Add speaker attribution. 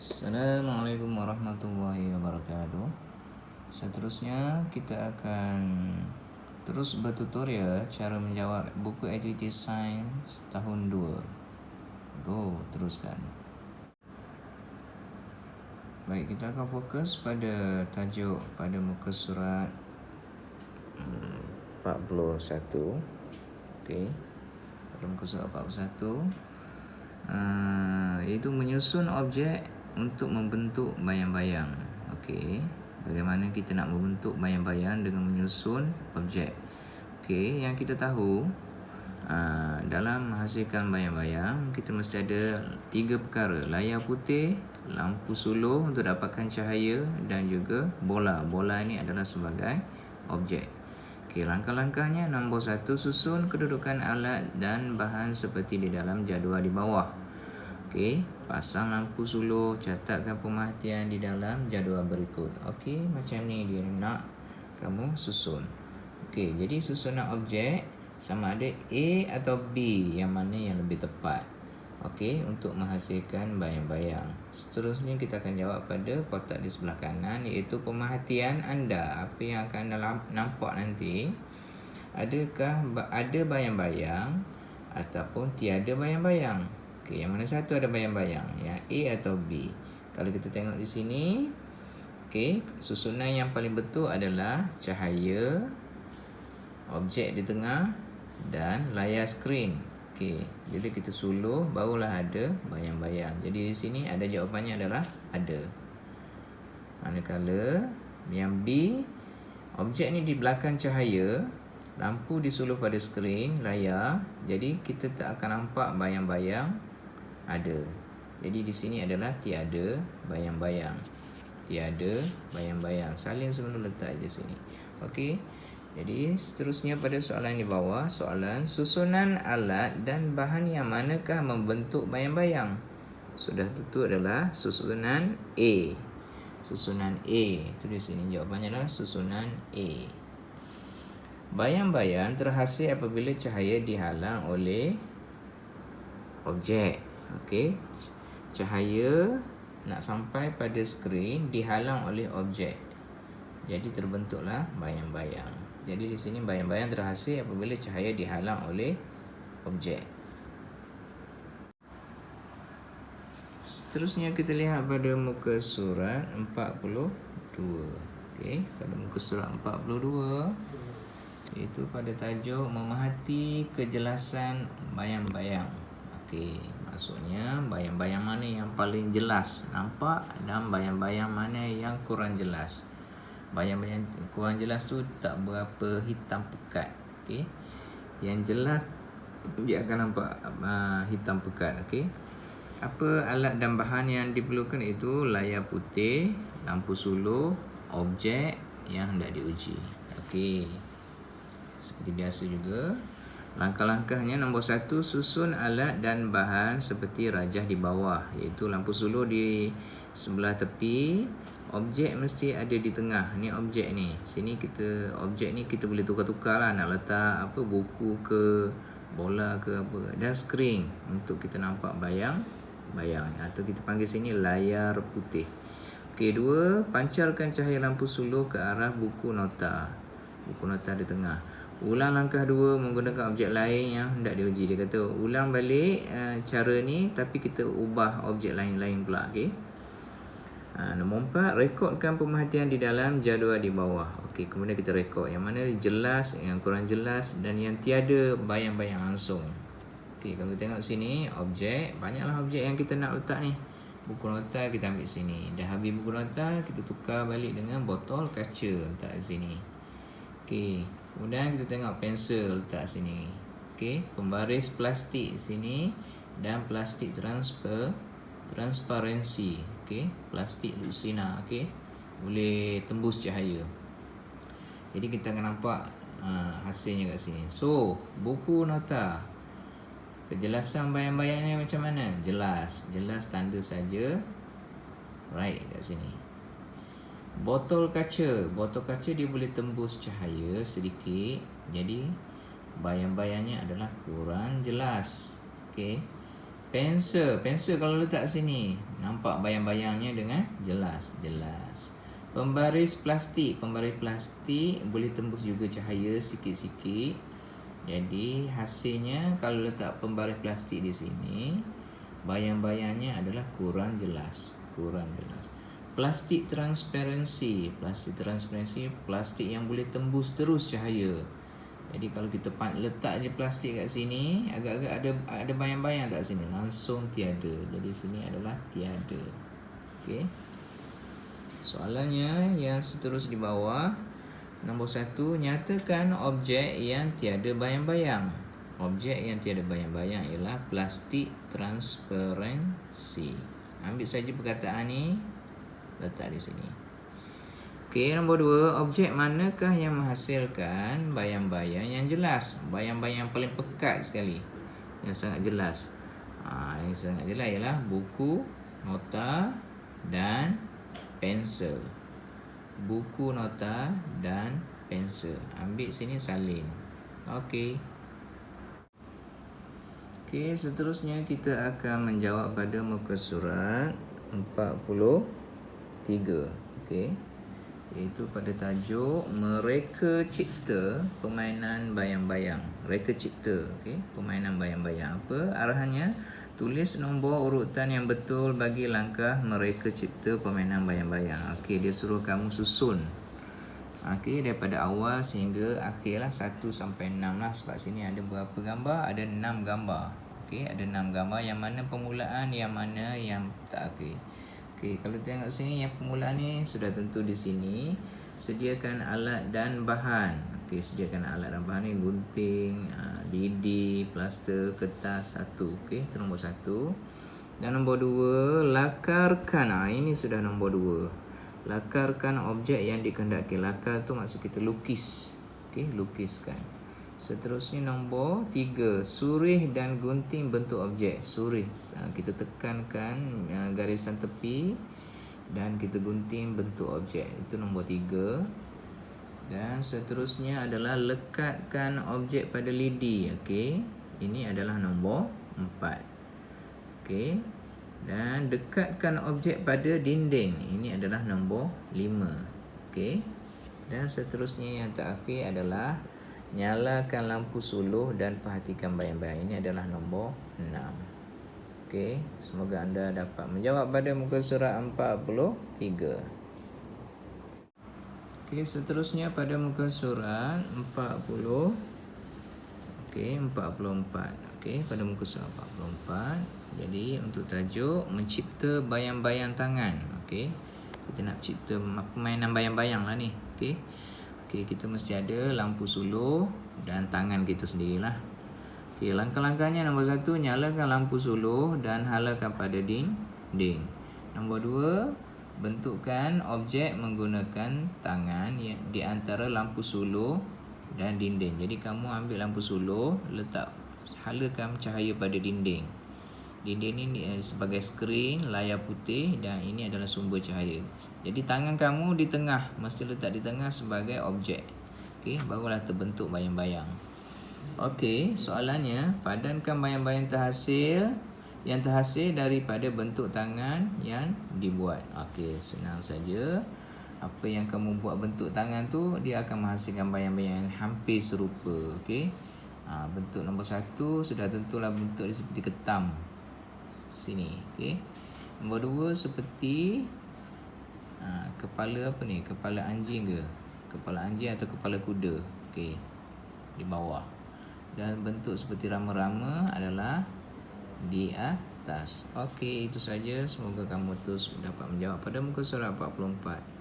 Speaker 1: Assalamualaikum warahmatullahi wabarakatuh. Seterusnya kita akan terus bertutorial cara menjawab buku aktiviti sains tahun 2. Go, teruskan. Baik, kita akan fokus pada tajuk pada muka surat 41. Okey. Pada muka surat 41 uh, iaitu menyusun objek untuk membentuk bayang-bayang. Okey, bagaimana kita nak membentuk bayang-bayang dengan menyusun objek? Okey, yang kita tahu uh, dalam menghasilkan bayang-bayang kita mesti ada tiga perkara: layar putih, lampu suluh untuk dapatkan cahaya dan juga bola. Bola ini adalah sebagai objek. Okey, langkah-langkahnya nombor satu susun kedudukan alat dan bahan seperti di dalam jadual di bawah. Okey, pasang lampu suluh, catatkan pemerhatian di dalam jadual berikut. Okey, macam ni dia nak kamu susun. Okey, jadi susunan objek sama ada A atau B yang mana yang lebih tepat. Okey, untuk menghasilkan bayang-bayang. Seterusnya kita akan jawab pada kotak di sebelah kanan iaitu pemerhatian anda. Apa yang akan anda nampak nanti? Adakah ada bayang-bayang ataupun tiada bayang-bayang? Okey, yang mana satu ada bayang-bayang? Yang A atau B? Kalau kita tengok di sini, okey, susunan yang paling betul adalah cahaya, objek di tengah dan layar skrin. Okey, bila kita suluh barulah ada bayang-bayang. Jadi di sini ada jawapannya adalah ada. Manakala yang B objek ni di belakang cahaya, lampu disuluh pada skrin layar, jadi kita tak akan nampak bayang-bayang ada. Jadi di sini adalah tiada bayang-bayang. Tiada bayang-bayang. Salin sebelum letak di sini. Okey. Jadi seterusnya pada soalan di bawah Soalan susunan alat dan bahan yang manakah membentuk bayang-bayang Sudah tentu adalah susunan A Susunan A Itu di sini jawapannya adalah susunan A Bayang-bayang terhasil apabila cahaya dihalang oleh objek Okey Cahaya nak sampai pada skrin dihalang oleh objek Jadi terbentuklah bayang-bayang jadi di sini bayang-bayang terhasil apabila cahaya dihalang oleh objek. Seterusnya kita lihat pada muka surat 42. Okey, pada muka surat 42 iaitu pada tajuk memerhati kejelasan bayang-bayang. Okey, maksudnya bayang-bayang mana yang paling jelas? Nampak? Dan bayang-bayang mana yang kurang jelas? Bayang-bayang kurang jelas tu tak berapa hitam pekat okey? Yang jelas dia akan nampak uh, hitam pekat okey? Apa alat dan bahan yang diperlukan itu? Layar putih lampu suluh objek yang hendak diuji okey? Seperti biasa juga Langkah-langkahnya nombor satu susun alat dan bahan seperti rajah di bawah iaitu lampu suluh di sebelah tepi. Objek mesti ada di tengah. Ni objek ni. Sini kita objek ni kita boleh tukar-tukar lah. Nak letak apa buku ke bola ke apa. Dan skrin untuk kita nampak bayang bayang atau kita panggil sini layar putih. Okey, dua, pancarkan cahaya lampu suluh ke arah buku nota. Buku nota di tengah. Ulang langkah dua menggunakan objek lain yang hendak diuji. Dia kata, ulang balik uh, cara ni tapi kita ubah objek lain-lain pula. Okay? Ha, nombor empat, rekodkan pemerhatian di dalam jadual di bawah. Okey, kemudian kita rekod yang mana jelas, yang kurang jelas dan yang tiada bayang-bayang langsung. Okey, kalau kita tengok sini, objek, banyaklah objek yang kita nak letak ni. Buku nota kita ambil sini. Dah habis buku nota, kita tukar balik dengan botol kaca letak sini. Okey, kemudian kita tengok pensel letak sini. Okey, pembaris plastik sini dan plastik transfer transparansi okey plastik lucina okey boleh tembus cahaya. Jadi kita akan nampak uh, hasilnya kat sini. So buku nota. Kejelasan bayang-bayangnya macam mana? Jelas. Jelas tanda saja. Right kat sini botol kaca. Botol kaca dia boleh tembus cahaya sedikit. Jadi bayang-bayangnya adalah kurang jelas. Okey. Pensel, pensel kalau letak sini. Nampak bayang-bayangnya dengan jelas, jelas. Pembaris plastik, pembaris plastik boleh tembus juga cahaya sikit-sikit. Jadi hasilnya kalau letak pembaris plastik di sini, bayang-bayangnya adalah kurang jelas, kurang jelas. Plastik transparansi, plastik transparansi, plastik yang boleh tembus terus cahaya. Jadi kalau kita letak je plastik kat sini, agak-agak ada ada bayang-bayang kat sini, langsung tiada. Jadi sini adalah tiada. Okey. Soalannya yang seterus di bawah Nombor satu Nyatakan objek yang tiada bayang-bayang Objek yang tiada bayang-bayang ialah plastik transparansi Ambil saja perkataan ni Letak di sini Okey, nombor dua, objek manakah yang menghasilkan bayang-bayang yang jelas? Bayang-bayang yang paling pekat sekali. Yang sangat jelas. Ha, yang sangat jelas ialah buku, nota dan pensel. Buku, nota dan pensel. Ambil sini salin. Okey. Okey, seterusnya kita akan menjawab pada muka surat 43. Okey. Iaitu pada tajuk mereka cipta permainan bayang-bayang. Mereka cipta okey permainan bayang-bayang. Apa arahannya? Tulis nombor urutan yang betul bagi langkah mereka cipta permainan bayang-bayang. Okey dia suruh kamu susun. Okey daripada awal sehingga akhirlah 1 sampai 6 lah. Sebab sini ada berapa gambar ada 6 gambar. Okey ada 6 gambar yang mana permulaan yang mana yang tak okey Okey, kalau tengok sini yang permulaan ni sudah tentu di sini sediakan alat dan bahan. Okey, sediakan alat dan bahan ni gunting, uh, lidi, plaster, kertas satu. Okey, itu nombor satu. Dan nombor dua, lakarkan. Ah, ini sudah nombor dua. Lakarkan objek yang dikehendaki. Lakar tu maksud kita lukis. Okey, lukiskan. Seterusnya nombor tiga Surih dan gunting bentuk objek. Surih. Ha, Kita tekankan ha, garisan tepi Dan kita gunting bentuk objek. Itu nombor tiga. Dan seterusnya adalah Lekatkan objek pada lidi. Okey. Ini adalah nombor empat. Okey. Dan dekatkan objek pada dinding. Ini adalah nombor lima. Okey. Dan seterusnya yang terakhir adalah Nyalakan lampu suluh dan perhatikan bayang-bayang. Ini adalah nombor 6. Okey, semoga anda dapat menjawab pada muka surat 43. Okey, seterusnya pada muka surat 40. Okey, 44. Okey, pada muka surat 44. Jadi untuk tajuk mencipta bayang-bayang tangan. Okey. Kita nak cipta permainan bayang-bayang lah ni. Okey. Okay, kita mesti ada lampu suluh dan tangan kita sendirilah. Okay, langkah-langkahnya nombor satu, nyalakan lampu suluh dan halakan pada dinding. Nombor dua, bentukkan objek menggunakan tangan di antara lampu suluh dan dinding. Jadi kamu ambil lampu suluh, letak halakan cahaya pada dinding. Dinding ini sebagai skrin, layar putih dan ini adalah sumber cahaya. Jadi tangan kamu di tengah Mesti letak di tengah sebagai objek. Okey, barulah terbentuk bayang-bayang. Okey, soalannya Padankan bayang-bayang terhasil Yang terhasil daripada bentuk tangan yang dibuat. Okey, senang saja. Apa yang kamu buat bentuk tangan tu Dia akan menghasilkan bayang-bayang yang hampir serupa Okey? Ha, Bentuk nombor satu Sudah tentulah bentuk dia seperti ketam. Sini, okey? Nombor dua seperti ha, kepala apa ni? Kepala anjing ke? Kepala anjing atau kepala kuda? Okey. Di bawah. Dan bentuk seperti rama-rama adalah di atas. Okey itu saja. Semoga kamu terus dapat menjawab pada muka surat 44